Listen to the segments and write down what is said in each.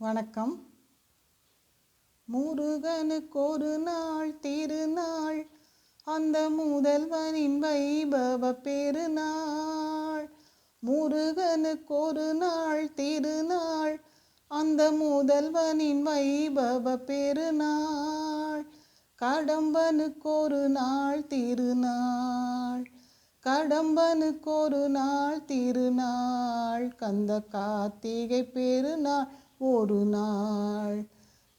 வணக்கம். முருகனுக்கு ஒரு நாள் திருநாள். அந்த முதல்வனின் வைபவ பெருநாள். முருகனுக்கு ஒரு நாள் திருநாள். அந்த முதல்வனின் வைபவ பெருநாள். கடம்பனுக்கு ஒரு நாள் திருநாள். கடம்பனுக்கு ஒரு நாள் திருநாள். கந்த கார்த்திகை பெருநாள். ஒரு நாள்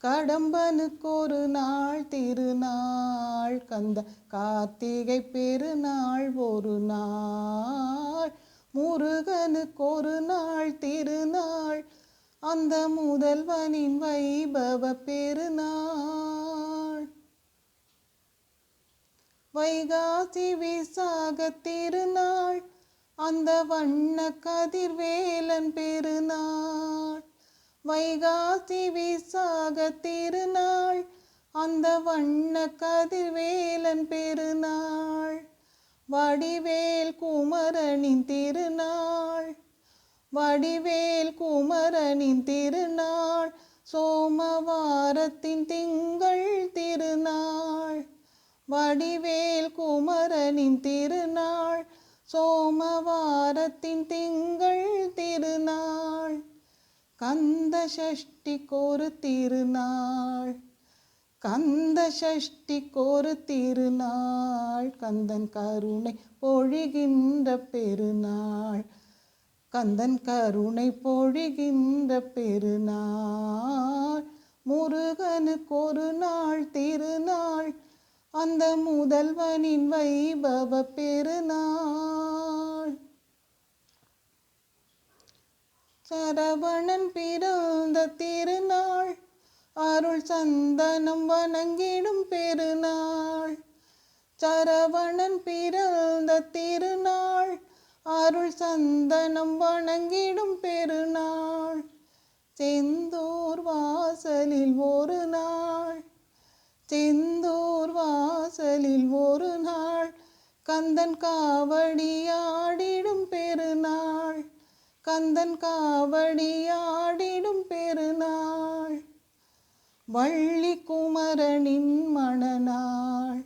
கடம்பனுக்கு ஒரு நாள் திருநாள் கந்த கார்த்திகை பெருநாள் ஒரு நாள் முருகனுக்கு ஒரு நாள் திருநாள் அந்த முதல்வனின் வைபவ பெருநாள். வைகாசி விசாக திருநாள் அந்த வண்ண கதிர்வேலன் பெருநாள். வைகாசி விசாக திருநாள் அந்த வண்ண கதிர்வேலன் பெருநாள் வடிவேல் குமரனின் திருநாள் வடிவேல் குமரனின் திருநாள் சோமவாரத்தின் திங்கள் திருநாள் வடிவேல் குமரனின் திருநாள் சோமவாரத்தின் திங்கள் திருநாள். கந்த சஷ்டிக்கொரு திருநாள். கந்த சஷ்டிக்கொரு திருநாள். கந்தன் கருணை பொழிகின்ற பெருநாள். கந்தன் கருணை பொழிகின்ற பெருநாள். முருகனுக்கு ஒரு நாள் திருநாள். அந்த முதல்வனின் வைபவ பெருநாள். சரவணன் பிறந்த திருநாள். அருள் சந்தனம் வணங்கிடும் பெருநாள். சரவணன் பிறந்த திருநாள். அருள் சந்தனம் வணங்கிடும் பெருநாள். செந்தூர் வாசலில் ஒரு நாள். செந்தூர் வாசலில் ஒரு நாள். கந்தன் காவடியாடிடும் பெருநாள். கந்தன் காவடியாடிடும் பெருநாள். வள்ளி குமரனின் மணநாள்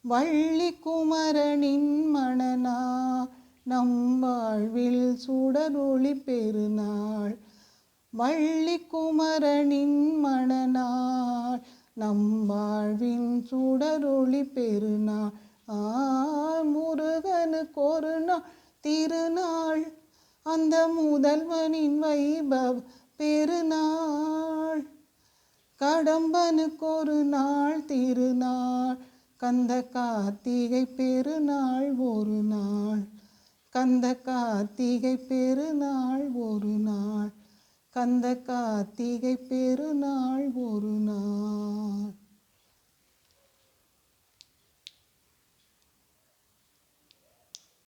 வள்ளி குமரனின் மணநாள் நம் வாழ்வில் சுடரொளி பெருநாள். வள்ளி குமரனின் மணநாள் நம் வாழ்வின் சுடரொளி பெருநாள். ஆ முருகனுக்கு ஒரு நாள் திருநாள். அந்த முதல்வனின் வைபவ பெருநாள். கடம்பனுக்கு ஒரு நாள் திருநாள். கந்த கார்த்திகை பெருநாள் ஒரு நாள். கந்த கார்த்திகை பெருநாள் ஒரு நாள். கந்த கார்த்திகை பெருநாள் ஒரு நாள்.